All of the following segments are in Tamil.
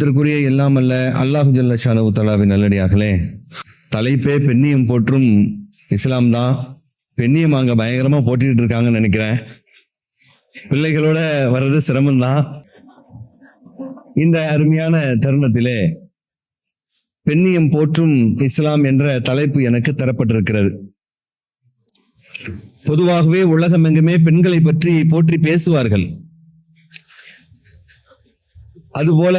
கண்ணியத்திற்குரிய எல்லாம் அல்ல அல்லாஹு ஜல்லஷானு தலாவின் நல்லடியார்களே. தலைப்பே பெண்ணியம் போற்றும் இஸ்லாம் தான். பெண்ணியம் அங்கே பயங்கரமாக போட்டிட்டு இருக்காங்கன்னு நினைக்கிறேன். பிள்ளைகளோட வர்றது சிரமம்தான் இந்த அருமையான தருணத்திலே பெண்ணியம் போற்றும் இஸ்லாம் என்ற தலைப்பு எனக்கு தரப்பட்டிருக்கிறது. பொதுவாகவே உலகம் எங்குமே பெண்களை பற்றி போற்றி பேசுவார்கள். அதுபோல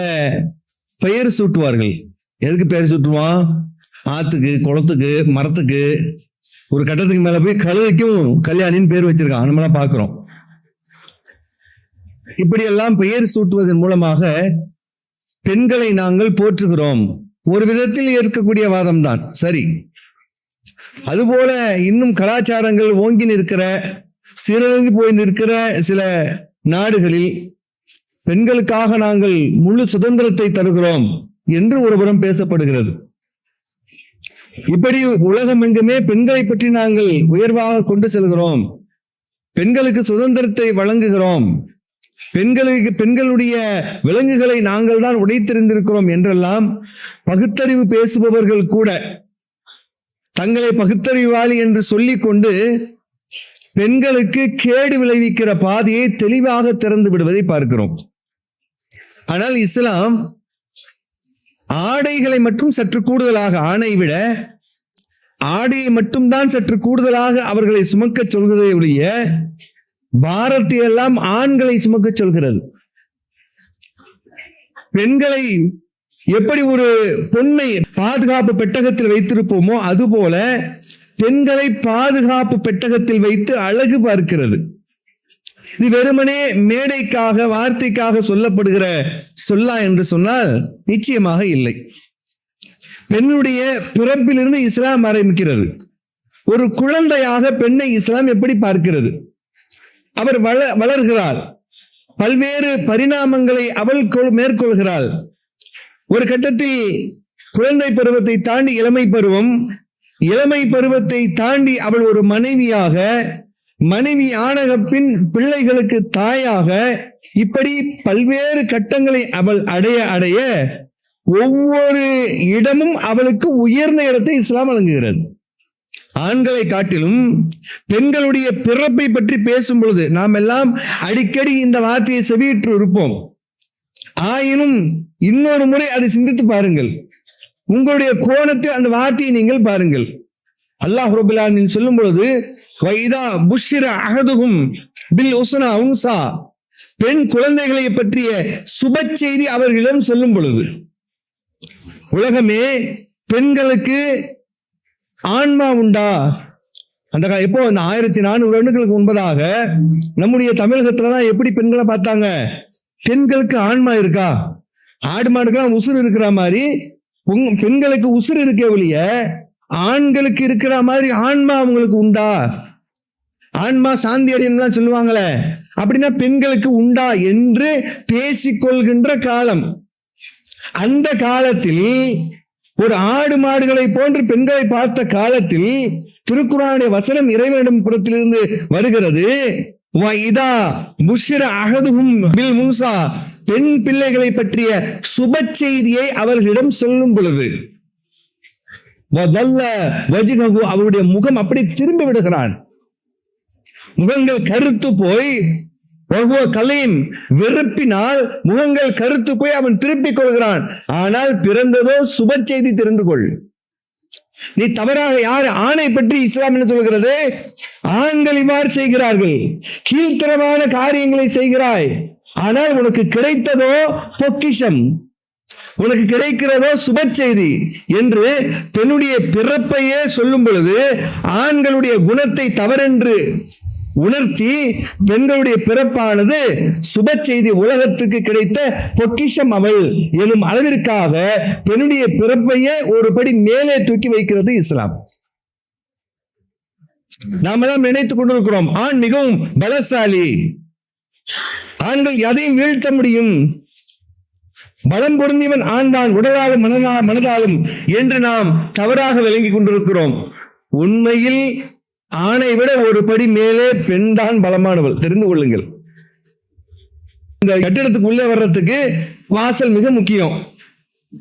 பெயர் சூட்டுவார்கள். எதுக்கு பெயர் சூட்டுவான்? ஆத்துக்கு குளத்துக்கு மரத்துக்கு. ஒரு கட்டத்துக்கு மேல போய் கழுதைக்கும் கல்யாணின்னு பேர் வச்சிருக்கான். நம்மளாம் பார்க்கிறோம். இப்படியெல்லாம் பெயர் சூட்டுவதன் மூலமாக பெண்களை நாங்கள் போற்றுகிறோம். ஒரு விதத்தில் இருக்கக்கூடிய வாதம் தான் சரி. அதுபோல இன்னும் கலாச்சாரங்கள் ஓங்கி நிற்கிற சீரழிந்து போய் நிற்கிற சில நாடுகளில் பெண்களுக்காக நாங்கள் முழு சுதந்திரத்தை தருகிறோம் என்று ஒருபுறம் பேசப்படுகிறது. இப்படி உலகம் எங்குமே பெண்களை பற்றி நாங்கள் உயர்வாக கொண்டு செல்கிறோம். பெண்களுக்கு சுதந்திரத்தை வழங்குகிறோம். பெண்களுக்கு பெண்களுடைய விலங்குகளை நாங்கள் தான் உடைத்திருந்திருக்கிறோம் என்றெல்லாம் பகுத்தறிவு பேசுபவர்கள் கூட தங்களை பகுத்தறிவாளி என்று சொல்லிக் கொண்டு பெண்களுக்கு கேடு விளைவிக்கிற பாதையை தெளிவாக திறந்து விடுவதை பார்க்கிறோம். ஆனால் இஸ்லாம் ஆடைகளை மட்டும் சற்று கூடுதலாக ஆணை விட ஆடையை மட்டும்தான் சற்று கூடுதலாக அவர்களை சுமக்க சொல்கிறதை ஒழிய பாரத்தை எல்லாம் ஆண்களை சுமக்க சொல்கிறது. பெண்களை எப்படி ஒரு பொண்ணை பாதுகாப்பு பெட்டகத்தில் வைத்திருப்போமோ அதுபோல பெண்களை பாதுகாப்பு பெட்டகத்தில் வைத்து அழகு பார்க்கிறது. இது வெறுமனே மேடைக்காக வார்த்தைக்காக சொல்லப்படுகிற சொல்லா என்று சொன்னால் நிச்சயமாக இல்லை. பெண்ணுடைய பிறப்பிலிருந்து இஸ்லாம் ஆரம்பிக்கிறது. ஒரு குழந்தையாக பெண்ணை இஸ்லாம் எப்படி பார்க்கிறது? அவர் வள வளர்கிறார். பல்வேறு பரிணாமங்களை அவள் கொள்- மேற்கொள்கிறாள். ஒரு கட்டத்தில் குழந்தை பருவத்தை தாண்டி இளமை பருவம் இளமை பருவத்தை தாண்டி அவள் ஒரு மனைவியாக மனைவி ஆனக பின் பிள்ளைகளுக்கு தாயாக இப்படி பல்வேறு கட்டங்களை அவள் அடைய அடைய ஒவ்வொரு இடமும் அவளுக்கு உயர்ந்த இடத்தை இஸ்லாம் வழங்குகிறது. ஆண்களை காட்டிலும் பெண்களுடைய பிறப்பை பற்றி பேசும் பொழுது நாம் எல்லாம் அடிக்கடி இந்த வார்த்தையை செவியிட்டு இருப்போம். ஆயினும் இன்னொரு முறை அதை சிந்தித்து பாருங்கள். உங்களுடைய கோணத்தில் அந்த வார்த்தையை நீங்கள் பாருங்கள். அல்லாஹ் ரபுல்லாமின் சொல்லும் பொழுது வைதா புஷிர அகதுகும் பில் உஸ்னா உன்சா பெண் குழந்தைகளை பற்றிய சுப செய்தி அவர்களிடம் சொல்லும் பொழுது உலகமே பெண்களுக்கு ஆன்மா உண்டா? அந்த கா- எப்போ? அந்த ஆயிரத்தி நானூறு ஆண்டுகளுக்கு முன்பதாக நம்முடைய தமிழகத்துலதான் எப்படி பெண்களை பார்த்தாங்க? பெண்களுக்கு ஆன்மா இருக்கா? ஆடு மாடுக்கெல்லாம் உசுறு இருக்கிற மாதிரி பெண்களுக்கு உசுறு இருக்க ஒழிய ஆண்களுக்கு இருக்கிற மாதிரி ஆன்மா அவங்களுக்கு உண்டா? ஆன்மா சாந்தி அடையணும்லாம் சொல்லுவாங்களே. அப்படின்னா பெண்களுக்கு உண்டா என்று பேசிக்கொள்கின்ற காலம். அந்த காலத்தில் ஒரு ஆடு மாடுகளை போன்று பெண்களை பார்த்த காலத்தில் திருக்குறானுடைய வசனம் இறைவனிடம் புறத்திலிருந்து வருகிறது. இதா முஷிர அகதுகும் பில் மூசா பெண் பிள்ளைகளை பற்றிய சுப செய்தியை அவர்களிடம் சொல்லும் பொழுது வதல்ல வஜிககு அவருடைய முகம் அப்படி திரும்பி விடுகிறான். முகங்கள் கருத்து போய் ஒவ்வொரு கலையும் வெறுப்பினால் முகங்கள் கருத்து போய் அவன் திருப்பிக் கொள்கிறான். ஆனால் பிறந்ததோ சுப செய்தி தெரிந்து கொள். நீ தவறாக யார் ஆணை பற்றி இஸ்லாம் என்ன சொல்கிறது? ஆண்கள் இவ்வாறு செய்கிறார்கள். கீழ்த்தரமான காரியங்களை செய்கிறாய். ஆனால் உனக்கு கிடைத்ததோ பொக்கிஷம். உனக்கு கிடைக்கிறதோ சுப செய்தி என்று பெண்ணுடைய பிறப்பையே சொல்லும் பொழுது ஆண்களுடைய குணத்தை தவறென்று உணர்த்தி பெண்களுடைய பிறப்பானது சுப செய்தி உலகத்துக்கு கிடைத்த பொக்கிஷம் அவள் எனும் அளவிற்காக பெண்ணுடைய பிறப்பையே ஒரு படி மேலே தூக்கி வைக்கிறது இஸ்லாம். நாம தான் நினைத்துக் கொண்டிருக்கிறோம். ஆண் மிகவும் பலசாலி. ஆண்கள் எதையும் வீழ்த்த முடியும். பலம் பொருந்தியவன் ஆண்டான் உடலாலும் மனதா மனதாலும் என்று நாம் தவறாக விளங்கி கொண்டிருக்கிறோம். உண்மையில் ஆணை விட ஒரு படி மேலே பெண்தான் பலமானவள். தெரிந்து கொள்ளுங்கள். இந்த கட்டிடத்துக்கு உள்ளே வர்றதுக்கு வாசல் மிக முக்கியம்.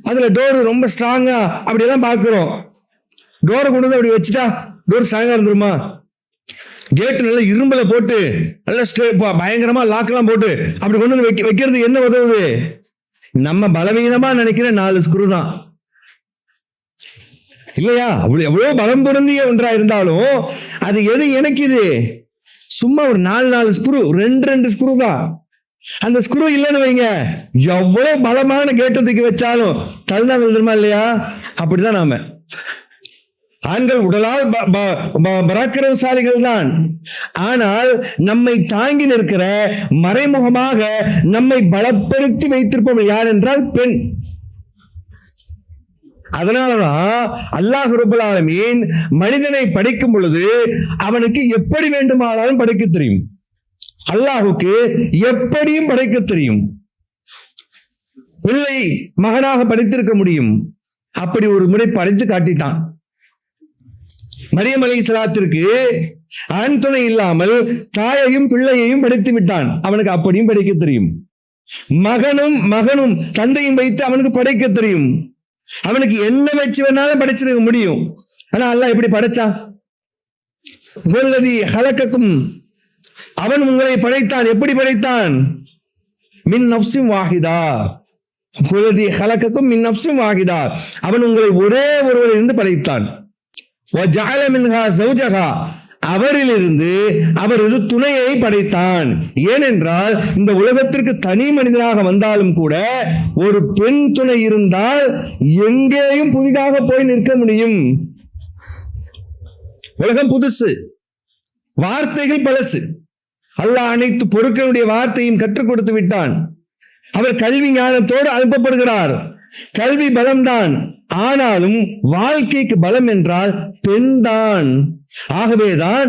அதுல டோர் ரொம்ப ஸ்ட்ராங்கா அப்படியெல்லாம் பார்க்குறோம். டோரை கொண்டு வந்து அப்படி வச்சுட்டா டோர் ஸ்ட்ராங்கா இருந்துருமா? கேட்டு நல்லா இரும்பல போட்டு நல்லா ஸ்டே- ப- பயங்கரமா லாக்கெல்லாம் போட்டு அப்படி கொண்டு வந்து வைக்க வைக்கிறது என்ன உதவுது? நம்ம பலவீனமா நினைக்கிற நாலு ஸ்க்ரூ தான். இல்லையா? அவ்வளவு எவ்வளவு பலம் பொருந்திய ஒன்றா இருந்தாலும் அது எது இணைக்குது சும்மா ஒரு நாலு நாலு ஸ்க்ரூ ரெண்டு ரெண்டு ஸ்க்ரூ தான். அந்த ஸ்க்ரூ இல்லைன்னு வைங்க. எவ்வளோ பலமான கேட்டை தூக்கி வச்சாலும் தள்ளினா விழுந்துருமா இல்லையா? அப்படிதான் நாம. ஆண்கள் உடலால் ப- ப- ப- பராக்கிரமசாலிகள் தான். ஆனால் நம்மை தாங்கி நிற்கிற மறைமுகமாக நம்மை பலப்படுத்தி வைத்திருப்பவள் யார் என்றால் பெண். அதனாலதான் அல்லாஹ் ரபுல் ஆலமீன் மனிதனை படைக்கும் பொழுது அவனுக்கு எப்படி வேண்டுமானாலும் படைக்க தெரியும். அல்லாஹுக்கு எப்படியும் படைக்க தெரியும். பிள்ளை மகனாக படைத்திருக்க முடியும். அப்படி ஒரு முறை படைத்து காட்டிட்டான். மரியம் அலை சலாத்திற்கு ஆண் துணை இல்லாமல் தாயையும் பிள்ளையையும் படைத்து விட்டான். அவனுக்கு அப்படியும் படைக்க தெரியும். மகனும் மகனும் தந்தையும் வைத்து அவனுக்கு படைக்க தெரியும். அவனுக்கு என்ன வச்சு வேணாலும் படைச்சிருக்க முடியும். ஆனா அல்ல எப்படி படைச்சான் ஹலக்கக்கும். அவன் உங்களை படைத்தான். எப்படி படைத்தான்? மின் நப்சும் வாகிதா குலதி ஹலக்கக்கும் மின் நப்சும் வாகிதா அவன் உங்களை ஒரே ஒருவரிலிருந்து படைத்தான். அவரிலிருந்து அவர் ஒரு துணையை படைத்தான். ஏனென்றால் இந்த உலகத்திற்கு தனி மனிதனாக வந்தாலும் கூட ஒரு பெண் துணை இருந்தால் எங்கேயும் புதிதாக போய் நிற்க முடியும். உலகம் புதுசு வார்த்தைகள் பழசு. அல்லாஹ் அனைத்து பொருட்களுடைய வார்த்தையும் கற்றுக் கொடுத்து விட்டான். அவர் கல்வி ஞானத்தோடு அனுப்பப்படுகிறார். கல்வி பலம்தான். ஆனாலும் வாழ்க்கைக்கு பலம் என்றால் பெண்தான். ஆகவேதான்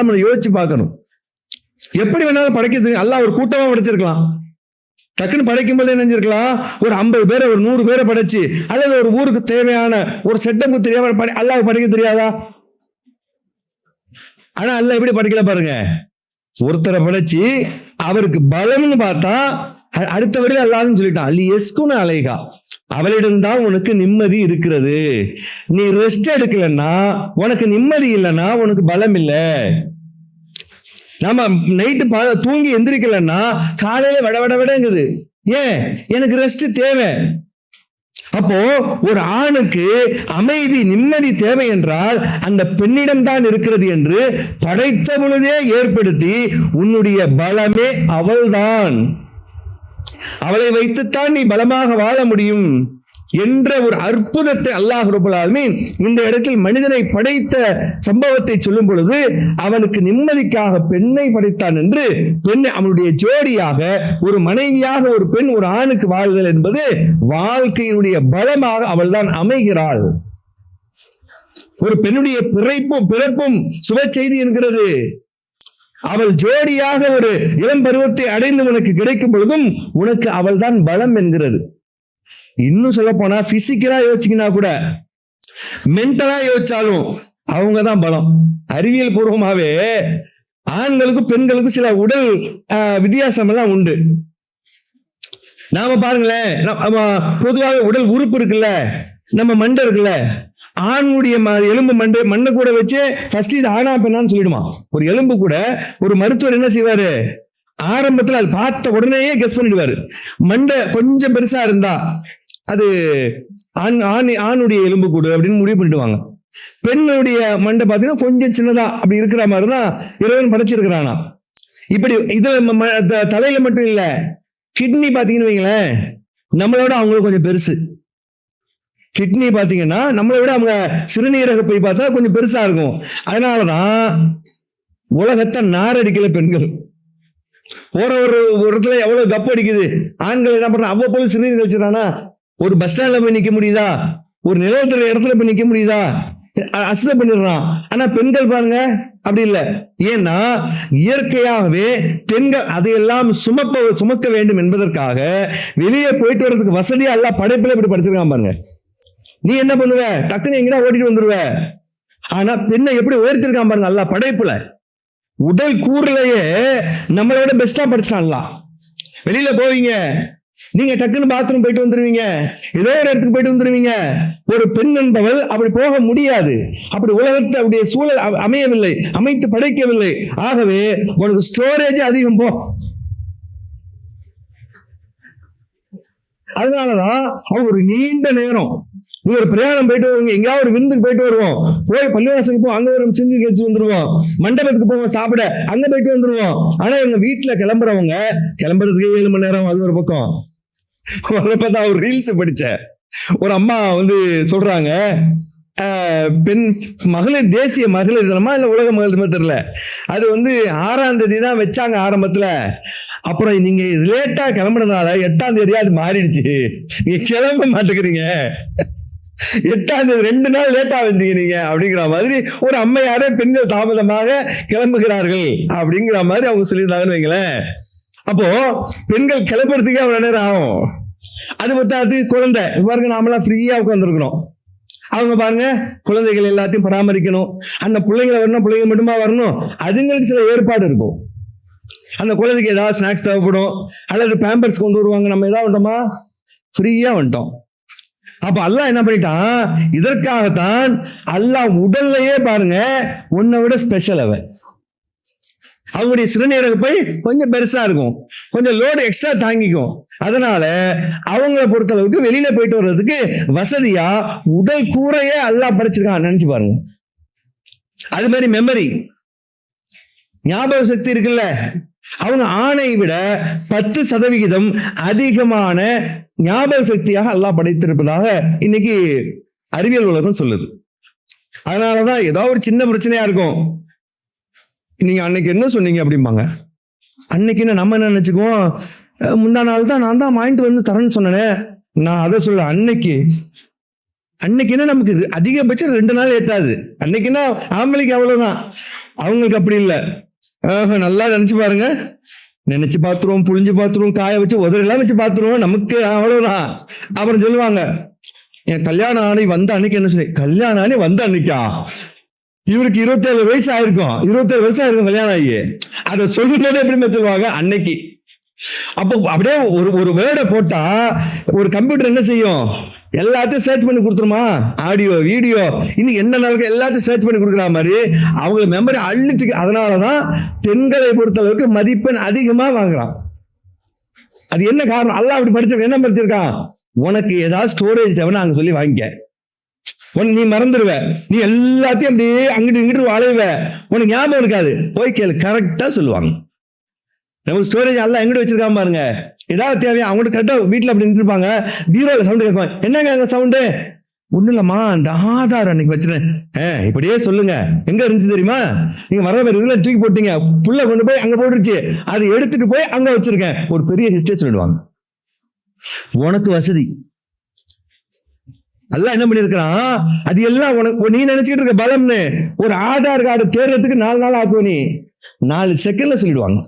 நம்ம யோசிச்சு பார்க்கணும். எப்படி வேணாலும் படைக்க அல்லாஹ் ஒரு கூட்டமா படைச்சிருக்கலாம். டக்குன்னு படைக்கும் போது நினைஞ்சிருக்கலாம் ஒரு ஐம்பது பேரை ஒரு நூறு பேரை படைச்சு அல்லது ஒரு ஊருக்கு தேவையான ஒரு செட்டம் தெரியாம அல்லாஹ் படிக்க தெரியாதா? ஆனா அல்ல எப்படி படைக்கல பாருங்க. ஒருத்தரை படைச்சு அவருக்கு பலம்னு பார்த்தா அடுத்த அல்லாதுன்னு சொல்லிட்டான். அல்லி எஸ்குன அலைகா அவளிடம்தான் உனக்கு நிம்மதி இருக்கிறது. நீ ரெஸ்ட் எடுக்கலன்னா உனக்கு நிம்மதி இல்லைன்னா உனக்கு பலம் இல்லை. நாம நைட்டு தூங்கி எந்திரிக்கலன்னா காலையில விட விட விடங்குது. ஏன்? எனக்கு ரெஸ்ட் தேவை. அப்போ ஒரு ஆணுக்கு அமைதி நிம்மதி தேவை என்றால் அந்த பெண்ணிடம் தான் இருக்கிறது என்று படைத்த பொழுதே ஏற்படுத்தி உன்னுடைய பலமே அவள்தான். அவளை வைத்துத்தான் நீ பலமாக வாழ முடியும் என்ற ஒரு அற்புதத்தை அல்லாஹ் ரபுல் இந்த இடத்தில் மனிதனை படைத்த சம்பவத்தை சொல்லும் பொழுது அவனுக்கு நிம்மதிக்காக பெண்ணை படைத்தான் என்று பெண்ணை அவனுடைய ஜோடியாக ஒரு மனைவியாக ஒரு பெண் ஒரு ஆணுக்கு வாழ்தல் என்பது வாழ்க்கையினுடைய பலமாக அவள்தான் அமைகிறாள். ஒரு பெண்ணுடைய பிறப்பும் பிறப்பும் சுப செய்தி என்கிறது. அவள் ஜோடியாக ஒரு இளம் பருவத்தை அடைந்து உனக்கு கிடைக்கும் பொழுதும் உனக்கு அவள்தான் பலம் என்கிறது. இன்னும் சொல்ல போனா பிசிக்கலா யோசிச்சிங்கன்னா கூட மென்டலா யோசிச்சாலும் அவங்க தான் பலம். அறிவியல் பூர்வமாவே ஆண்களுக்கும் பெண்களுக்கும் சில உடல் வித்தியாசம் எல்லாம் உண்டு. நாம பாருங்களேன் பொதுவாக உடல் உறுப்பு இருக்குல்ல? நம்ம மண்டை இருக்குல்ல ஆணுடைய ம- எலும்பு மண்டை மண்ணை கூட வச்சு ஃபர்ஸ்ட் இது ஆனா பெண்ணான்னு சொல்லிடுமா. ஒரு எலும்பு கூட ஒரு மருத்துவர் என்ன செய்வாரு? ஆரம்பத்தில் அது பார்த்த உடனேயே கெஸ் பண்ணிடுவாரு. மண்டை கொஞ்சம் பெருசா இருந்தா அது ஆண் ஆண் ஆணுடைய எலும்பு கூடு அப்படின்னு முடிவு பண்ணிடுவாங்க. பெண்ணுடைய மண்டை பார்த்தீங்கன்னா கொஞ்சம் சின்னதா அப்படி இருக்கிற மாதிரி தான் இறைவன் படைச்சிருக்கிறானா. இப்படி இதுல ம- த- தலையில மட்டும் இல்ல கிட்னி பாத்தீங்கன்னு வைங்களேன் நம்மளோட அவங்களுக்கு கொஞ்சம் பெருசு. கிட்னி பார்த்தீங்கன்னா நம்மளை விட அவங்க சிறுநீரக போய் பார்த்தா கொஞ்சம் பெருசாக இருக்கும். அதனால தான் உலகத்தை நாரடிக்கல பெண்கள். போற ஒரு ஒரு இடத்துல எவ்வளோ கப் அடிக்குது? ஆண்கள் என்ன பண்றாங்க? அவ்வப்போது சிறுநீர் வச்சிடறானா ஒரு பஸ் ஸ்டாண்டில் போய் நிற்க முடியுதா? ஒரு நிலத்துல இடத்துல போய் நிற்க முடியுதா? அ- அசுத்தம் பண்ணிடுறான். ஆனா பெண்கள் பாருங்க அப்படி இல்லை. ஏன்னா இயற்கையாகவே பெண்கள் அதையெல்லாம் சுமப்ப சுமக்க வேண்டும் என்பதற்காக வெளியே போயிட்டு வர்றதுக்கு வசதியா எல்லாம் படைப்பில் இப்படி படிச்சிருக்கான் பாருங்க. நீ என்ன பண்ணுவ? டக்குன்னு எங்கடா ஓடிட்டு வந்துருவ. ஆனா பெண்ணை எப்படி உயர்த்திருக்கான் பாருங்க அல்ல படைப்புல. உடல் கூறுலையே நம்மளை விட பெஸ்டா படிச்சிட்டான்லாம் வெளியில போவீங்க. நீங்க டக்குன்னு பாத்ரூம் போயிட்டு வந்துருவீங்க. ஏதோ ஒரு இடத்துக்கு போயிட்டு வந்துருவீங்க. ஒரு பெண் என்பவள் அப்படி போக முடியாது. அப்படி உலகத்தை அப்படியே சூழல் அமையவில்லை. அமைத்து படைக்கவில்லை. ஆகவே உனக்கு ஸ்டோரேஜ் அதிகம் போ. அதனாலதான் அவங்க ஒரு நீண்ட நேரம் இங்க ஒரு பிரயாணம் போயிட்டு வருவோம் எங்கேயாவது ஒரு விருந்துக்கு போயிட்டு வருவோம். போய் பள்ளிவாசலுக்கு போவோம் அங்க ஒரு சிந்தி கழிச்சு வந்துருவோம். மண்டபத்துக்கு போவோம் சாப்பிட அங்க போயிட்டு வந்துருவோம். ஆனா இவங்க வீட்டுல கிளம்புறவங்க கிளம்புறதுக்கு ஏழு மணி நேரம் அது ஒரு பக்கம். பார்த்தா ஒரு ரீல்ஸ் படிச்சேன். ஒரு அம்மா வந்து சொல்றாங்க பெண் மகளிர் தேசிய மகளிர் தினமா இல்லை உலக மகளிர் தினமா தெரியல. அது வந்து ஆறாம் தேதி தான் வச்சாங்க ஆரம்பத்தில். அப்புறம் நீங்க லேட்டா கிளம்புறதுனால எட்டாம் தேதியா அது மாறிடுச்சு. நீங்க கிளம்ப மாட்டேங்கிறீங்க. எட்டாம் தேதி ரெண்டு நாள் லேட்டா வந்தீங்க நீங்க அப்படிங்கிற மாதிரி ஒரு அம்மையாரே பெண்கள் தாமதமாக கிளம்புகிறார்கள் அப்படிங்கிற மாதிரி அவங்க சொல்லியிருந்தாங்கன்னு வைங்களேன். அப்போ பெண்கள் கிளம்புறதுக்கே அவ்வளவு நேரம் ஆகும். அது பத்தாது குழந்தை. பாருங்க நாமெல்லாம் ஃப்ரீயா உட்காந்துருக்கணும் அவங்க பாருங்க குழந்தைகள் எல்லாத்தையும் பராமரிக்கணும். அந்த பிள்ளைங்களை வரணும் பிள்ளைங்க மட்டுமா வரணும்? அதுங்களுக்கு சில ஏற்பாடு இருக்கும். அந்த குழந்தைக்கு ஏதாவது ஸ்நாக்ஸ் தேவைப்படும். அல்லது பேம்பர்ஸ் கொண்டு வருவாங்க. நம்ம ஏதாவது வந்துட்டோமா ஃப்ரீயா வந்துட்டோம். அப்ப அல்லாஹ் என்ன பண்ணிட்டான்? இதற்காகத்தான் அல்லாஹ் உடல்லையே பாருங்க உன்னை விட ஸ்பெஷல் அவன். அவங்களுடைய சிறுநீரக போய் கொஞ்சம் பெருசா இருக்கும். கொஞ்சம் லோடு எக்ஸ்ட்ரா தாங்கிக்கும். அதனால அவங்கள பொறுத்தளவுக்கு வெளியில போயிட்டு வர்றதுக்கு வசதியா உடல் கூரையே அல்லாஹ் படைச்சிருக்கான். நினைச்சு பாருங்க. அது மாதிரி மெமரி ஞாபக சக்தி இருக்குல்ல? அவங்க ஆணை விட பத்து சதவிகிதம் அதிகமான ஞாபக சக்தியாக அல்லாஹ் படைத்திருப்பதாக இன்னைக்கு அறிவியல் உலகம் சொல்லுது. அதனாலதான் ஏதோ ஒரு சின்ன பிரச்சனையா இருக்கும். நீங்க அன்னைக்கு என்ன சொன்னீங்க அப்படிம்பாங்க? அன்னைக்கு என்ன நம்ம என்ன நினைச்சுக்குவோம்? முந்தா நாள் தான் நான் தான் வாங்கிட்டு வந்து தரேன்னு சொன்னேனே. நான் அதை சொல்ல அன்னைக்கு அன்னைக்குன்னா நமக்கு அதிகபட்சம் ரெண்டு நாள் ஏத்தாது அன்னைக்குன்னா ஆம்பளைக்கு அவ்வளவுதான். அவங்களுக்கு அப்படி இல்லை. நல்லா நினைச்சு பாருங்க. நினைச்சு பார்த்துருவோம் புளிஞ்சு பார்த்துருவோம் காய வச்சு உதறெல்லாம் வச்சு பார்த்துருவோம். நமக்கு அவ்வளவுதான். அப்புறம் சொல்லுவாங்க என் கல்யாணம் ஆணை வந்த அன்னைக்கு என்ன சொல்லி கல்யாணம் ஆணை வந்த அன்னைக்கா? இவருக்கு இருபத்தேழு வயசு ஆயிருக்கும். இருபத்தேழு வயசு ஆயிருக்கும் கல்யாணம் ஆகி. அதை சொல்லும்போது எப்படி சொல்லுவாங்க? அன்னைக்கு. அப்போ அப்படியே ஒரு ஒரு வேர்டை போட்டா ஒரு கம்ப்யூட்டர் என்ன செய்யும்? எல்லாத்தையும் சேர்த்து பண்ணி கொடுத்துருமா? Audio video. இன்னும் என்ன நாளுக்கு எல்லாத்தையும் சேர்த்து பண்ணி கொடுக்குற மாதிரி அவங்க மெமரி அள்ளிச்சு அதனால தான் பெண்களை பொறுத்த அளவுக்கு மதிப்பெண் அதிகமாக வாங்குறான். அது என்ன காரணம்? அல்லாஹ் அப்படி படிச்சிருக்க? என்ன படிச்சிருக்கான் உனக்கு ஏதாவது ஸ்டோரேஜ் தேவைன்னா அங்கே சொல்லி வாங்கிக்க. உனக்கு நீ மறந்துடுவ நீ எல்லாத்தையும் அப்படியே அங்கிட்டு இங்கிட்டு அலைவ உனக்கு ஞாபகம் இருக்காது. போய் கேளு. கரெக்டாக சொல்லுவாங்க. நமக்கு ஸ்டோரேஜ் எல்லாம் எங்கிட்ட வச்சிருக்காம பாருங்க. ஏதாவது தேவையா? அவங்ககிட்ட கரெக்டாக வீட்டில் அப்படி நின்றுருப்பாங்க பீரோவில் சவுண்டு கேட்பாங்க என்னங்க அந்த சவுண்டு ஒன்றும் இல்லைம்மா அந்த ஆதாரம் அன்னைக்கு வச்சிருந்தேன். ஆ, இப்படியே சொல்லுங்க. எங்கே இருந்துச்சு தெரியுமா? நீங்கள் வர வேறு இதில் தூக்கி போட்டீங்க. புள்ள கொண்டு போய் அங்கே போட்டுருச்சு. அதை எடுத்துட்டு போய் அங்கே வச்சிருக்கேன். ஒரு பெரிய ஹிஸ்டரி சொல்லிடுவாங்க. உனக்கு வசதி. எல்லாம் என்ன பண்ணிருக்கிறான் அது எல்லாம் உனக்கு நீ நினைச்சுக்கிட்டு இருக்க பலம்னு. ஒரு ஆதார் கார்டு தேர்றதுக்கு நாலு நாள் ஆக்கும் நீ. நாலு செகண்ட்ல சொல்லிடுவாங்க.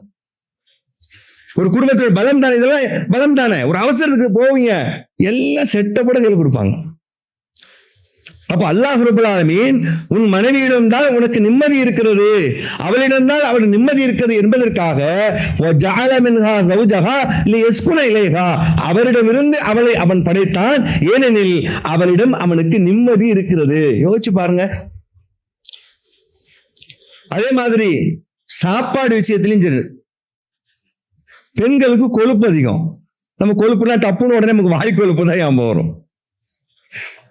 ஒரு குடும்பத்தில் பலம் தானே இதெல்லாம் பலம் தானே? ஒரு அவசரத்துக்கு போவீங்க. எல்லாம் செட்டப்பட சொல்லி கொடுப்பாங்க. அப்ப அல்லாஹ் ரபுல்லாலமீன் உன் மனைவியிடம் தான் உனக்கு நிம்மதி இருக்கிறது. அவளிடம் தான் அவள் நிம்மதி இருக்கிறது என்பதற்காக அவரிடமிருந்து அவளை அவன் படைத்தான். ஏனெனில் அவளிடம் அவனுக்கு நிம்மதி இருக்கிறது. யோசிச்சு பாருங்க. அதே மாதிரி சாப்பாடு விஷயத்திலையும் சரி. பெண்களுக்கு கொழுப்பு அதிகம். நம்ம கொழுப்புனா டப்புன்னு உடனே நமக்கு வாய் கொழுப்பு தான் ஞாபகம் வரும்.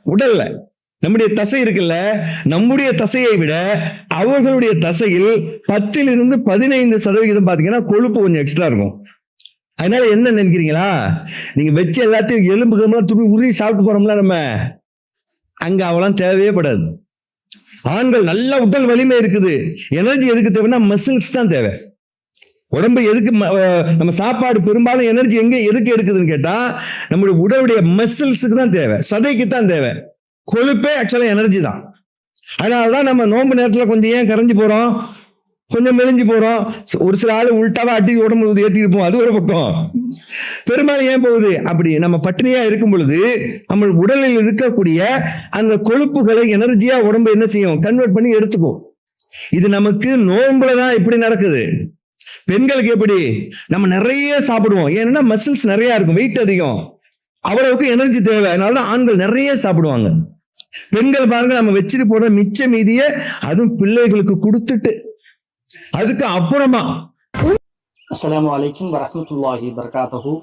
உடல்ல நம்முடைய தசை இருக்குல்ல நம்முடைய தசையை விட அவர்களுடைய தசையில் பத்திலிருந்து பதினைந்து சதவிகிதம் பார்த்தீங்கன்னா கொழுப்பு கொஞ்சம் எக்ஸ்ட்ரா இருக்கும். அதனால என்ன நினைக்கிறீங்களா? நீங்க வச்சு எல்லாத்தையும் எலும்பு கம்பெல்லாம் துணி உருவி சாப்பிட்டு போறோம்ல நம்ம. அங்க அவெல்லாம் தேவையே படாது. ஆண்கள் நல்ல உடல் வலிமை இருக்குது. எனர்ஜி எதுக்கு தேவைன்னா மசில்ஸ் தான் தேவை. உடம்பு எதுக்கு நம்ம சாப்பாடு பெரும்பாலும் எனர்ஜி எங்கே எதுக்கு எடுக்குதுன்னு கேட்டால் நம்முடைய உடலுடைய மசில்ஸுக்கு தான் தேவை சதைக்கு தான் தேவை. கொழுப்பே ஆக்சுவலாக எனர்ஜி தான். அதனாலதான் நம்ம நோன்பு நேரத்தில் கொஞ்சம் ஏன் கரைஞ்சி போகிறோம் கொஞ்சம் மெலிஞ்சு போகிறோம் ஒரு சில ஆள் உள்டாவாக அட்டி உடம்பு ஏற்றிட்டு போவோம். அது ஒரு பக்கம். பெரும்பாலும் ஏன் போகுது? அப்படி நம்ம பட்டினியாக இருக்கும் பொழுது நம்ம உடலில் இருக்கக்கூடிய அந்த கொழுப்புகளை எனர்ஜியாக உடம்பு என்ன செய்யும்? கன்வெர்ட் பண்ணி எடுத்துக்கும். இது நமக்கு நோன்புல தான் இப்படி நடக்குது. பெண்களுக்கு எப்படி? நம்ம நிறைய சாப்பிடுவோம். ஏன்னா மசில்ஸ் நிறைய இருக்கும் வெயிட் அதிகம். அவ்வளவுக்கு எனர்ஜி தேவை. அதனால தான் ஆண்கள் நிறைய சாப்பிடுவாங்க. பெண்கள் பாருங்க நம்ம வச்சுட்டு போற மிச்ச மீதிய அதுவும் பிள்ளைகளுக்கு கொடுத்துட்டு அதுக்கு அப்புறமா. அஸ்லாம் அலைக்கும் வரமத்துல்லாஹி வபரகாத்துஹு.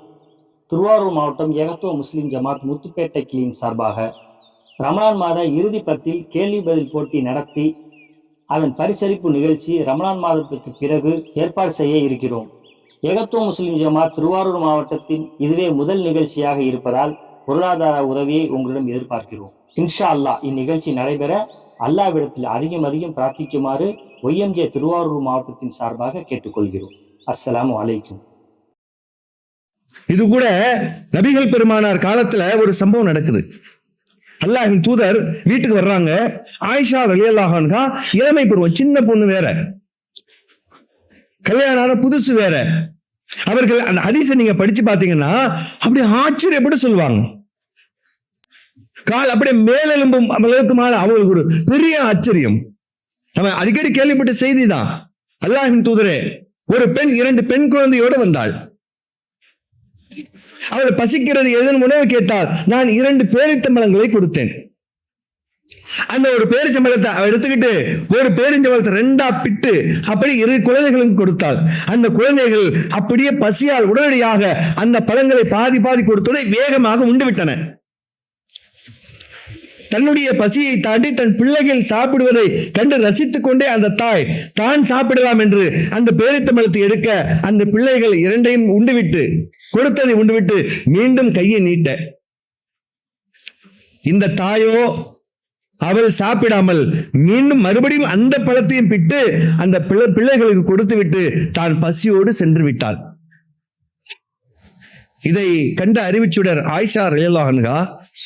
திருவாரூர் மாவட்டம் ஏகத்துவ முஸ்லிம் ஜமாத் முத்துப்பேட்டை கிளியின் சார்பாக ரமலான் மாத இறுதி பத்தில் கேள்வி பதில் போட்டி நடத்தி அதன் பரிசளிப்பு நிகழ்ச்சி ரமலான் மாதத்திற்கு பிறகு ஏற்பாடு செய்ய இருக்கிறோம். ஏகத்துவ முஸ்லிம் ஜமாத் திருவாரூர் மாவட்டத்தின் இதுவே முதல் நிகழ்ச்சியாக இருப்பதால் பொருளாதார உதவியை உங்களிடம் எதிர்பார்க்கிறோம். இன்ஷா அல்லா இந்நிகழ்ச்சி நடைபெற அல்லாவிடத்தில் அதிகம் அதிகம் பிரார்த்திக்குமாறு ஒய்எம்ஜே திருவாரூர் மாவட்டத்தின் சார்பாக கேட்டுக்கொள்கிறோம். அஸ்ஸலாமு வலைக்கும் இது கூட நபிகள் பெருமானார் காலத்துல ஒரு சம்பவம் நடக்குது. அல்லாஹின் தூதர் வீட்டுக்கு வர்றாங்க. ஆயிஷா ரலியல்லாஹான்கா இளமை பருவம் சின்ன பொண்ணு வேற. கல்யாணம் ஆன புதுசு வேற. அவர்கள் அந்த ஹதீஸை நீங்க படிச்சு பாத்தீங்கன்னா அப்படியே ஆச்சரியப்பட்டு சொல்லுவாங்க. கால் அப்படியே மேலெலும்பும் அளவுக்கு மேல அவங்களுக்கு ஒரு பெரிய ஆச்சரியம். நம்ம அடிக்கடி கேள்விப்பட்ட செய்தி தான் அல்லாஹின் தூதரே ஒரு பெண் இரண்டு பெண் குழந்தையோடு வந்தாள். அவள் பசிக்கிறது எதன் உணவு கேட்டால் நான் இரண்டு பேரித்தம்பளங்களை கொடுத்தேன். அந்த ஒரு பேரிச்சம்பளத்தை அவ எடுத்துக்கிட்டு ஒரு பேரிச்சம்பளத்தை ரெண்டா பிட்டு அப்படி இரு குழந்தைகளுக்கு கொடுத்தாள். அந்த குழந்தைகள் அப்படியே பசியால் உடனடியாக அந்த பழங்களை பாதி பாதி கொடுத்ததை வேகமாக உண்டு விட்டன. தன்னுடைய பசியை தாண்டி தன் பிள்ளைகள் சாப்பிடுவதை கண்டு ரசித்துக் கொண்டே அந்த தாய் தான் சாப்பிடலாம் என்று அந்த பேரித்தம்பளத்தை எடுக்க அந்த பிள்ளைகள் இரண்டையும் உண்டுவிட்டு கொடுத்ததை உண்டுவிட்டு மீண்டும் கையை நீட்ட. இந்த தாயோ அவள் சாப்பிடாமல் மீண்டும் மறுபடியும் அந்த பழத்தையும் பிட்டு அந்த பிள்ளை- பிள்ளைகளுக்கு கொடுத்து விட்டு தான் பசியோடு சென்று விட்டாள். இதை கண்ட அறிவிச்சுடர் ஆயிஷா ரலியல்லாஹு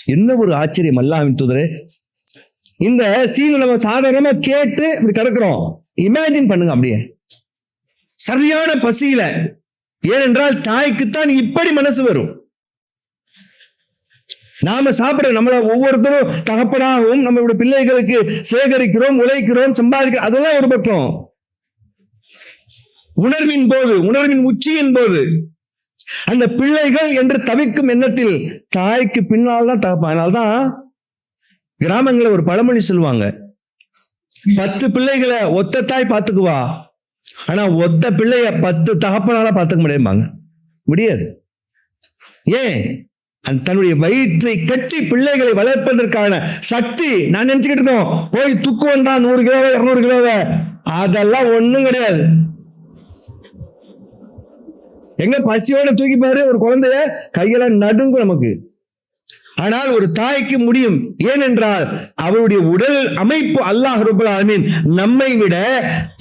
என்ன ஒரு ஆச்சரியம் அல்லாமின் தூதரே? இந்த சீன் நம்ம சாதாரணமா கேட்டு இப்படி கிடக்குறோம். இமேஜின் பண்ணுங்க அப்படியே. சரியான பசியில. ஏனென்றால் தாய்க்குத்தான் இப்படி மனசு வரும். நாம சாப்பிட நம்மள ஒவ்வொருத்தரும் தகப்பனாகவும் நம்மளுடைய பிள்ளைகளுக்கு சேகரிக்கிறோம் உழைக்கிறோம் சம்பாதிக்கிறோம் அதெல்லாம் ஒரு பக்கம். உணர்வின் போது உணர்வின் உச்சியின் போது அந்த பிள்ளைகள் என்று தவிக்கும் எண்ணத்தில் தாய்க்கு பின்னால் தான் தகப்பன். அதனால்தான் கிராமங்களில் ஒரு பழமொழி சொல்லுவாங்க. பத்து பிள்ளைகளை ஒத்த தாய் பார்த்துக்குவா. ஆனா ஒத்த பிள்ளைய பத்து தகப்பனால பார்த்துக்க முடியுமாங்க? முடியாது. ஏன்? அந்த தன்னுடைய வயிற்றை கட்டி பிள்ளைகளை வளர்ப்பதற்கான சக்தி நான் நினைச்சுக்கிட்டு இருக்கோம். போய் துக்கு தான் நூறு கிலோவை இருநூறு கிலோவை. அதெல்லாம் ஒண்ணும் கிடையாது. எங்க பசியோட தூக்கி பாரு ஒரு குழந்தைய கையெல்லாம் நடுங்கும் நமக்கு. ஆனால் ஒரு தாய்க்கு முடியும். ஏனென்றால் அவருடைய உடல் அமைப்பு அல்லாஹ் ரபுல் ஆலமீன் நம்மை விட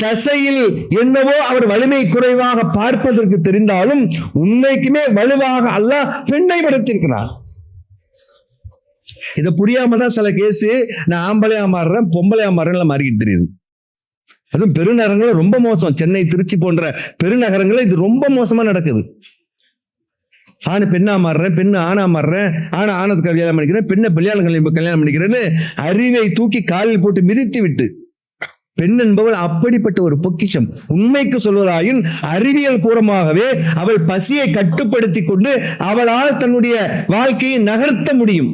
தசையில் என்னவோ அவர் வலிமை குறைவாக பார்ப்பதற்கு தெரிந்தாலும் உண்மைக்குமே வலுவாக அல்லாஹ் பெண்ணை படைத்திருக்கிறார். இதை புரியாம தான் சில கேஸ் நான் ஆம்பளையா மாறுறேன் பொம்பளையா மாறுறேன் மாறிக்கிட்டு தெரியுது. அதுவும் பெருநகரங்களும் ரொம்ப மோசம். சென்னை திருச்சி போன்ற பெருநகரங்களில் இது ரொம்ப மோசமாக நடக்குது. ஆண் பெண்ணா மாறுறேன் பெண்ணு ஆணா மாறுறேன் ஆணை ஆணத்துக்கு கல்யாணம் பண்ணிக்கிறேன் பெண்ணை கல்யாணம் கல்யாணம் பண்ணிக்கிறேன்னு அறிவை தூக்கி காலில் போட்டு மிதித்து விட்டு. பெண் என்பவள் அப்படிப்பட்ட ஒரு பொக்கிஷம். உண்மைக்கு சொல்வதாயின் அறிவியல் பூர்வமாகவே அவள் பசியை கட்டுப்படுத்தி கொண்டு அவளால் தன்னுடைய வாழ்க்கையை நகர்த்த முடியும்.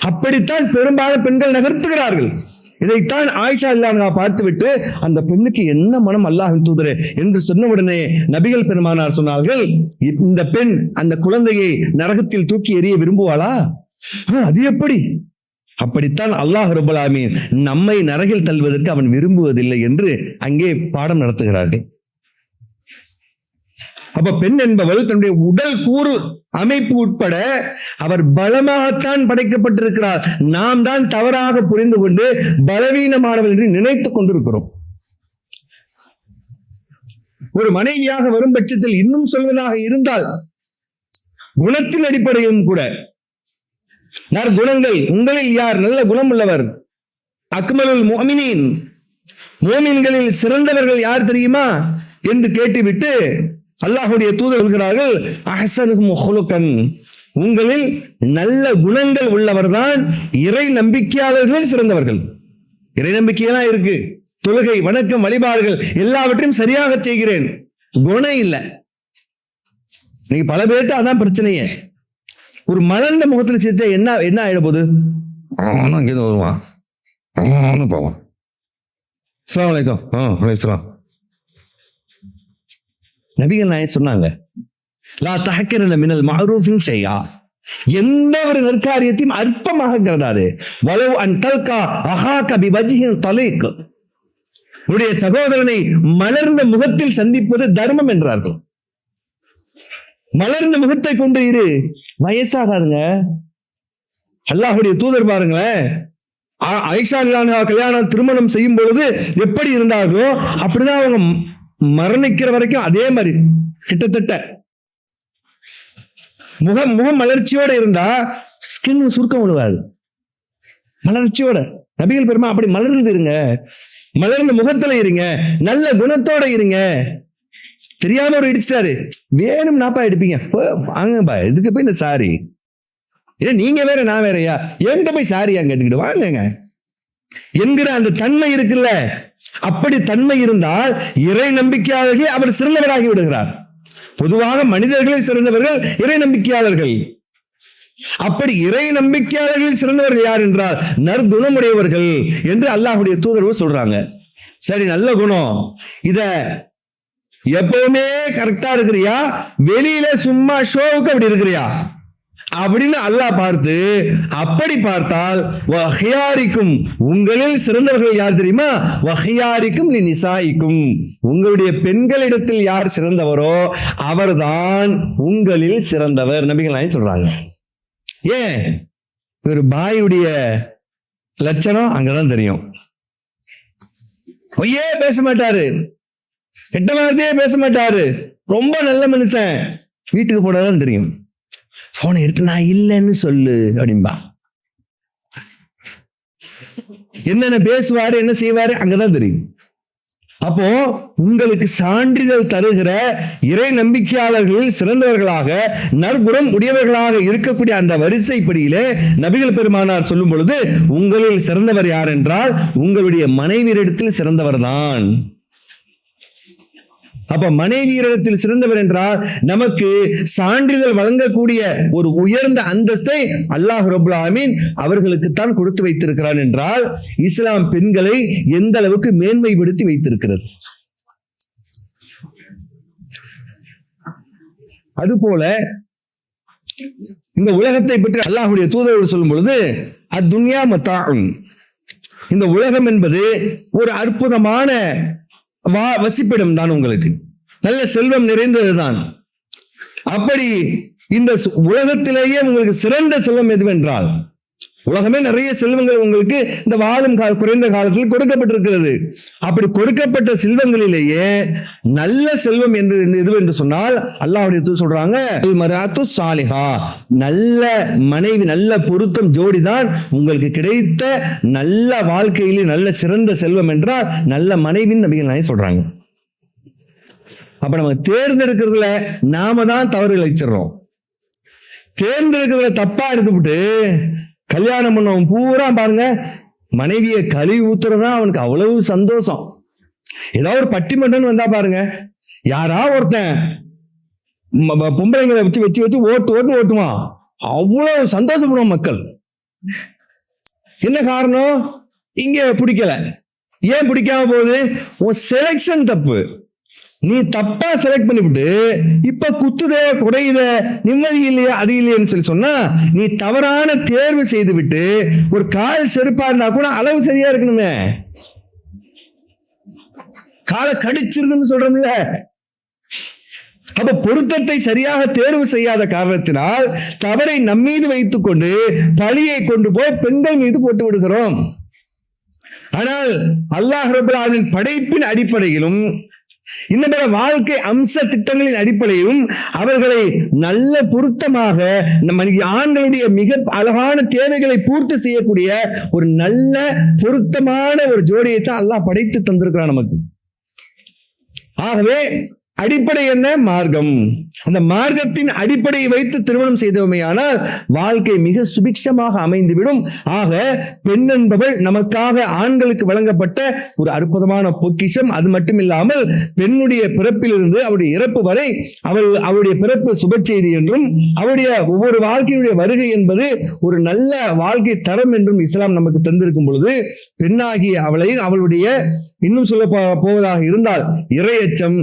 அப்படித்தான் பெரும்பாலும் பெண்கள் நகர்த்துகிறார்கள். இதைத்தான் ஆயிஷா இல்லாம பார்த்துவிட்டு அந்த பெண்ணுக்கு என்ன மனம் அல்லாஹின் தூதரே என்று சொன்ன உடனே நபிகள் பெருமானார் சொன்னார்கள் இந்த பெண் அந்த குழந்தையை நரகத்தில் தூக்கி எறிய விரும்புவாளா? ஆ, அது எப்படி? அப்படித்தான் அல்லாஹ் ரபுல் நம்மை நரகில் தள்ளுவதற்கு அவன் விரும்புவதில்லை என்று அங்கே பாடம் நடத்துகிறார்கள். அப்ப பெண் என்பவள் தன்னுடைய உடல் கூறு அமைப்பு உட்பட அவர் பலமாகத்தான் படைக்கப்பட்டிருக்கிறார். நாம் தான் தவறாக புரிந்து கொண்டு பலவீனமானவள் என்று நினைத்துக் கொண்டிருக்கிறோம். ஒரு மனைவியாக வரும் பட்சத்தில் இன்னும் சொல்வதாக இருந்தால் குணத்தின் அடிப்படையிலும் கூட நற்குணங்கள் உங்களில் யார்? நல்ல குணம் உள்ளவர் அக்மலுல் மோமினின் மோமின்களில் சிறந்தவர்கள் யார் தெரியுமா? என்று கேட்டுவிட்டு அல்லாஹுடைய தூதர் சொல்கிறார்கள் அஹசனுக்கும் உங்களில் நல்ல குணங்கள் உள்ளவர்தான் இறை நம்பிக்கையாளர்களில் சிறந்தவர்கள். இறை நம்பிக்கையெல்லாம் இருக்கு. தொழுகை வணக்கம் வழிபாடுகள் எல்லாவற்றையும் சரியாக செய்கிறேன். குணம் இல்லை. நீங்க பல பேர்ட்ட அதான் பிரச்சனையே. ஒரு மலர்ந்த முகத்தில் சிரிச்சா என்ன என்ன ஆயிட போகுது? அவனும் அங்கேருந்து வருவான். அவனும் போவான். அஸ்ஸலாமு வலைக்கம் ஆ அலைக்கலாம் நபிகள் நாயன் சொன்னாங்க. லா தஹக்கிரன மினல் மஅரூஃபின் செய்யா எந்த ஒரு நற்காரியத்தையும் அற்பமாக கருதாது. வலவு அன் தல்கா அஹா கபி வஜியின் தலைக்கு உடைய சகோதரனை மலர்ந்த முகத்தில் சந்திப்பது தர்மம் என்றார்கள். மலர்ந்த முகத்தை கொண்டு இரு. வயசாகாதுங்க. அல்லாஹுடைய தூதர் பாருங்களேன். ஆ- ஆயிஷா கல்யாணம் திருமணம் செய்யும் பொழுது எப்படி இருந்தார்களோ அப்படிதான் அவங்க மரணிக்கிற வரைக்கும் அதே மாதிரி. கிட்டத்தட்ட. முகம் முகம் மலர்ச்சியோட இருந்தா ஸ்கின் சுருக்கம் விழுவாது மலர்ச்சியோட. நபிகள் பெருமா அப்படி மலர்ந்து இருங்க. மலர்ந்த முகத்துல இருங்க. நல்ல குணத்தோட இருங்க. தெரியாம ஒரு இடிச்சிட்டாரு. வேணும் நாப்பா எடுப்பீங்க போ, வாங்கப்பா இதுக்கு போய் இந்த சாரி ஏ நீங்க வேற நான் வேறயா? என்கிட்ட போய் சாரியா கேட்டுக்கிட்டு? வாங்குங்க. என்கிற அந்த தன்மை இருக்குல்ல. அப்படி தன்மை இருந்தால் இறை நம்பிக்கையாளர்களே அவர் சிறந்தவராகி விடுகிறார். பொதுவாக மனிதர்களே சிறந்தவர்கள் இறை நம்பிக்கையாளர்கள். அப்படி இறை நம்பிக்கையாளர்கள் சிறந்தவர்கள் யார் என்றால் நற்குணமுடையவர்கள் என்று அல்லாஹுடைய தூதரவு சொல்றாங்க. சரி நல்ல குணம். இத எப்பவுமே கரெக்டா இருக்கிறியா? வெளியில சும்மா ஷோவுக்கு அப்படி இருக்கிறியா? அப்படின்னு அல்லாஹ் பார்த்து அப்படி பார்த்தால் வஹியாரிக்கும் உங்களில் சிறந்தவர்கள் யார் தெரியுமா? வஹியாரிக்கும் நீ நிசாயிக்கும். உங்களுடைய பெண்களிடத்தில் யார் சிறந்தவரோ அவர்தான் உங்களில் சிறந்தவர். நபிகள் நாயகம் சொல்றாங்க. ஏன்? ஒரு பாயுடைய லட்சணம் அங்கதான் தெரியும். பொய்யே பேச மாட்டாரு. கெட்ட வார்த்தையே பேச மாட்டாரு. ரொம்ப நல்ல மனுஷன். வீட்டுக்கு போனாதான் தெரியும். ஃபோனை எடுத்து நான் இல்லைன்னு சொல்லு அப்படின்பா என்னென்ன பேசுவாரு என்ன செய்வாரு அங்கதான் தெரியும். அப்போ உங்களுக்கு சான்றிதழ் தருகிற இறை நம்பிக்கையாளர்களில் சிறந்தவர்களாக நற்குணம் உடையவர்களாக இருக்கக்கூடிய அந்த வரிசைப்படியிலே நபிகள் பெருமானார் சொல்லும் பொழுது உங்களில் சிறந்தவர் யார் என்றால் உங்களுடைய மனைவியரிடத்தில் சிறந்தவர்தான். அப்ப மனைவியரிடத்தில் சிறந்தவர் என்றால் நமக்கு சான்றிதழ் வழங்கக்கூடிய ஒரு உயர்ந்த அந்தஸ்தை அல்லாஹ் ரபுல் ஆமீன் அவர்களுக்கு தான் கொடுத்து வைத்திருக்கிறான் என்றால் இஸ்லாம் பெண்களை எந்த அளவுக்கு மேன்மைப்படுத்தி வைத்திருக்கிறது? அதுபோல இந்த உலகத்தை பற்றி அல்லாஹுடைய தூதர்கள் சொல்லும் பொழுது அத்துன்யா மத்தாஉன் இந்த உலகம் என்பது ஒரு அற்புதமான வா வசிப்பிடம் தான் உங்களுக்கு. நல்ல செல்வம் நிறைந்ததுதான். அப்படி இந்த உலகத்திலேயே உங்களுக்கு சிறந்த செல்வம் எதுவென்றால் உலகமே நிறைய செல்வங்கள் உங்களுக்கு இந்த வாழும் கால குறைந்த காலத்தில் கொடுக்கப்பட்டிருக்கிறது. அப்படி கொடுக்கப்பட்ட செல்வங்களிலேயே நல்ல செல்வம் என்று எது என்று சொன்னால் அல்லாஹ்வுடைய சொல்றாங்க மராத்து சாலிஹா. நல்ல மனைவி நல்ல பொருத்தம் ஜோடிதான் உங்களுக்கு கிடைத்த நல்ல வாழ்க்கையிலே நல்ல சிறந்த செல்வம் என்றால் நல்ல மனைவின்னு நபிகள் நாயகம் சொல்றாங்க. அப்ப நம்ம தேர்ந்தெடுக்கிறதுல நாம தான் தவறு இழைச்சிடுறோம். தேர்ந்தெடுக்கிறதுல தப்பா எடுத்துவிட்டு கல்யாணம் பண்ணவன் பூரா பாருங்க மனைவியை கழுவி ஊத்துறதா அவனுக்கு அவ்வளவு சந்தோஷம். ஏதாவது ஒரு பட்டிமன்றம் வந்தா பாருங்க யாரா ஒருத்தன் பொம்பளைங்களை வச்சு வச்சு வச்சு ஓட்டு ஓட்டு ஓட்டுவான். அவ்வளவு சந்தோஷப்படுவான் மக்கள். என்ன காரணம்? இங்க பிடிக்கல. ஏன் பிடிக்காம போகுது? உன் செலெக்ஷன் தப்பு. நீ தப்பா செலக்ட் பண்ணிவிட்டு இப்ப குத்துதே குறையுத நிம்மதி இல்லையா அது இல்லையான்னு சொல்லி சொன்னா நீ தவறான தேர்வு செய்து விட்டு ஒரு கால் செருப்பா இருந்தா கூட அளவு சரியா இருக்கணுமே. காலை கடிச்சிருதுன்னு சொல்றோம்ல. அப்ப பொருத்தத்தை சரியாக தேர்வு செய்யாத காரணத்தினால் தவறை நம்மீது வைத்துக் கொண்டு பழியை கொண்டு போய் பெண்கள் மீது போட்டு விடுகிறோம். ஆனால் அல்லாஹ் ரபுல்லாவின் படைப்பின் அடிப்படையிலும் இந்த மாதிரி வாழ்க்கை அம்ச திட்டங்களின் அடிப்படையிலும் அவர்களை நல்ல பொருத்தமாக நம்ம ஆண்களுடைய மிக அழகான தேவைகளை பூர்த்தி செய்யக்கூடிய ஒரு நல்ல பொருத்தமான ஒரு ஜோடியை தான் அல்லாஹ் படைத்து தந்திருக்கிறான் நமக்கு. ஆகவே அடிப்படை என்ன? மார்க்கம். அந்த மார்க்கத்தின் அடிப்படையை வைத்து திருமணம் செய்தோமேயானால் வாழ்க்கை மிக சுபிக்ஷமாக அமைந்துவிடும். ஆக பெண் என்பவள் நமக்காக ஆண்களுக்கு வழங்கப்பட்ட ஒரு அற்புதமான பொக்கிஷம். அது மட்டும் இல்லாமல் பெண்ணுடைய பிறப்பிலிருந்து அவருடைய இறப்பு வரை அவள் அவருடைய பிறப்பு சுப செய்தி என்றும் அவருடைய ஒவ்வொரு வாழ்க்கையுடைய வருகை என்பது ஒரு நல்ல வாழ்க்கை தரம் என்றும் இஸ்லாம் நமக்கு தந்திருக்கும் பொழுது பெண்ணாகிய அவளை அவளுடைய இன்னும் சொல்ல போவதாக இருந்தால் இரையச்சம்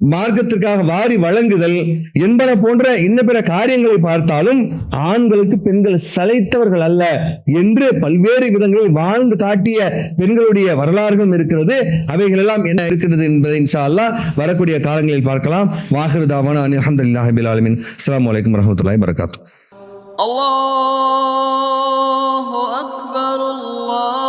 மார்க்கத்திற்காக வாரி வழங்குதல் என்பன போன்ற இன்ன பிற காரியங்களை பார்த்தாலும் ஆண்களுக்கு பெண்கள் சலைத்தவர்கள் அல்ல என்று பல்வேறு விதங்களில் வாழ்ந்து காட்டிய பெண்களுடைய வரலாறுகளும் இருக்கிறது. அவைகளெல்லாம் என்ன இருக்கிறது என்பதை இன்ஷா வரக்கூடிய காலங்களில் பார்க்கலாம். வாகிருதாவான அனி அஹமதுல்லாஹிபில் ஆலமின். அஸ்லாம் வரகாத்து அல்லாஹ் அக்பர் அல்லாஹ்